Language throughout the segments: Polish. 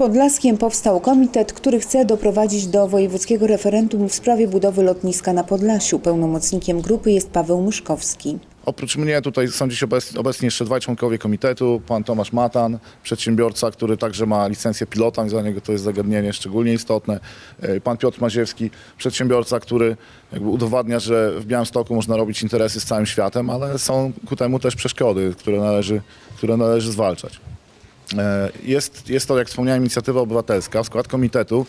Podlaskiem powstał komitet, który chce doprowadzić do wojewódzkiego referendum w sprawie budowy lotniska na Podlasiu. Pełnomocnikiem grupy jest Paweł Myszkowski. Oprócz mnie tutaj są dziś obec- obecni jeszcze dwaj członkowie komitetu. Pan Tomasz Matan, przedsiębiorca, który także ma licencję pilota, dla niego to jest zagadnienie szczególnie istotne. E, Pan Piotr Maziewski, przedsiębiorca, który jakby udowadnia, że w Białymstoku można robić interesy z całym światem, ale są ku temu też przeszkody, które należy, które należy zwalczać. E, Jest, jest to, jak wspomniałem, inicjatywa obywatelska. W skład komitetu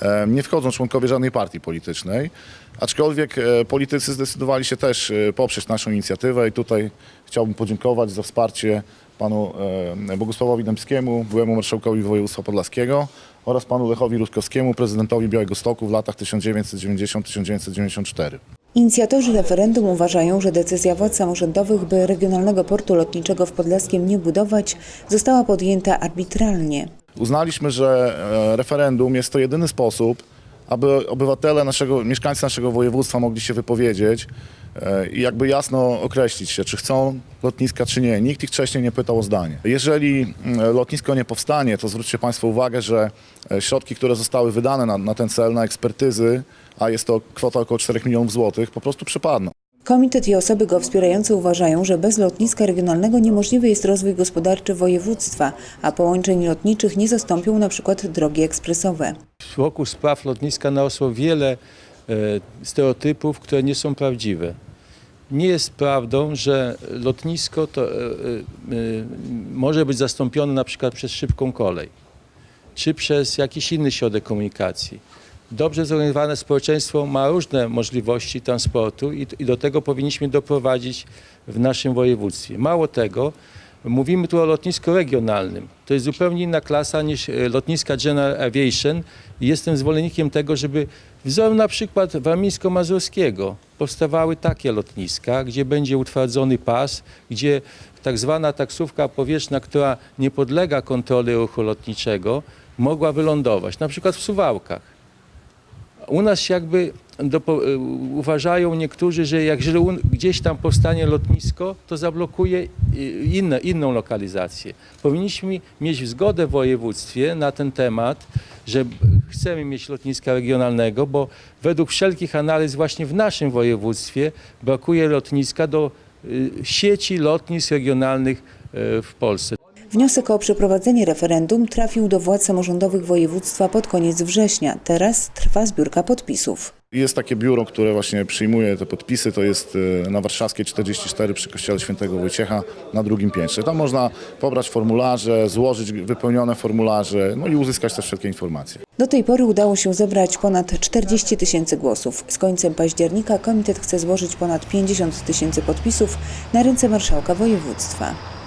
e, nie wchodzą członkowie żadnej partii politycznej, aczkolwiek e, politycy zdecydowali się też poprzeć naszą inicjatywę i tutaj chciałbym podziękować za wsparcie panu Bogusławowi Dębskiemu, byłemu marszałkowi województwa podlaskiego oraz panu Lechowi Rutkowskiemu, prezydentowi Białego Stoku w latach 1990-1994. Inicjatorzy referendum uważają, że decyzja władz samorządowych, by regionalnego portu lotniczego w Podlaskiem nie budować, została podjęta arbitralnie. Uznaliśmy, że e, referendum jest to jedyny sposób, aby obywatele naszego, mieszkańcy naszego województwa mogli się wypowiedzieć e, i jakby jasno określić się, czy chcą lotniska, czy nie. Nikt ich wcześniej nie pytał o zdanie. Jeżeli mm, lotnisko nie powstanie, to zwróćcie Państwo uwagę, że e, środki, które zostały wydane na, na ten cel, na ekspertyzy, a jest to kwota około 4 milionów złotych, po prostu przypadną. Komitet i osoby go wspierające uważają, że bez lotniska regionalnego niemożliwy jest rozwój gospodarczy województwa, a połączeń lotniczych nie zastąpią np. drogi ekspresowe. wokół spraw lotniska narosło wiele e, stereotypów, które nie są prawdziwe. Nie jest prawdą, że lotnisko to, e, e, może być zastąpione przykład przez szybką kolej, czy przez jakiś inny środek komunikacji. Dobrze zorganizowane społeczeństwo ma różne możliwości transportu i, i do tego powinniśmy doprowadzić w naszym województwie. Mało tego, mówimy tu o lotnisku regionalnym. To jest zupełnie inna klasa niż e, lotniska General Aviation jestem zwolennikiem tego, żeby wzorem na przykład warmińsko-mazurskiego powstawały takie lotniska, gdzie będzie utwardzony pas, gdzie tak zwana taksówka powietrzna, która nie podlega kontroli ruchu lotniczego, mogła wylądować, na przykład w Suwałkach. U nas jakby y, uważają niektórzy, że jak gdzieś tam powstanie lotnisko, to zablokuje y, inne, inną lokalizację. Powinniśmy mieć zgodę w województwie na ten temat, że chcemy mieć lotniska regionalnego, bo według wszelkich analiz właśnie w naszym województwie brakuje lotniska do y, sieci lotnisk regionalnych w Polsce. Wniosek o przeprowadzenie referendum trafił do władz samorządowych województwa pod koniec września. Teraz trwa zbiórka podpisów. Jest takie biuro, które właśnie przyjmuje te podpisy, to jest e, na Warszawskiej 44 przy kościele świętego Wojciecha na drugim piętrze. Tam można pobrać formularze, złożyć wypełnione formularze, no i uzyskać też wszelkie informacje. Do tej pory udało się zebrać ponad 40 tysięcy głosów. Z końcem października komitet chce złożyć ponad 50 tysięcy podpisów na ręce marszałka województwa.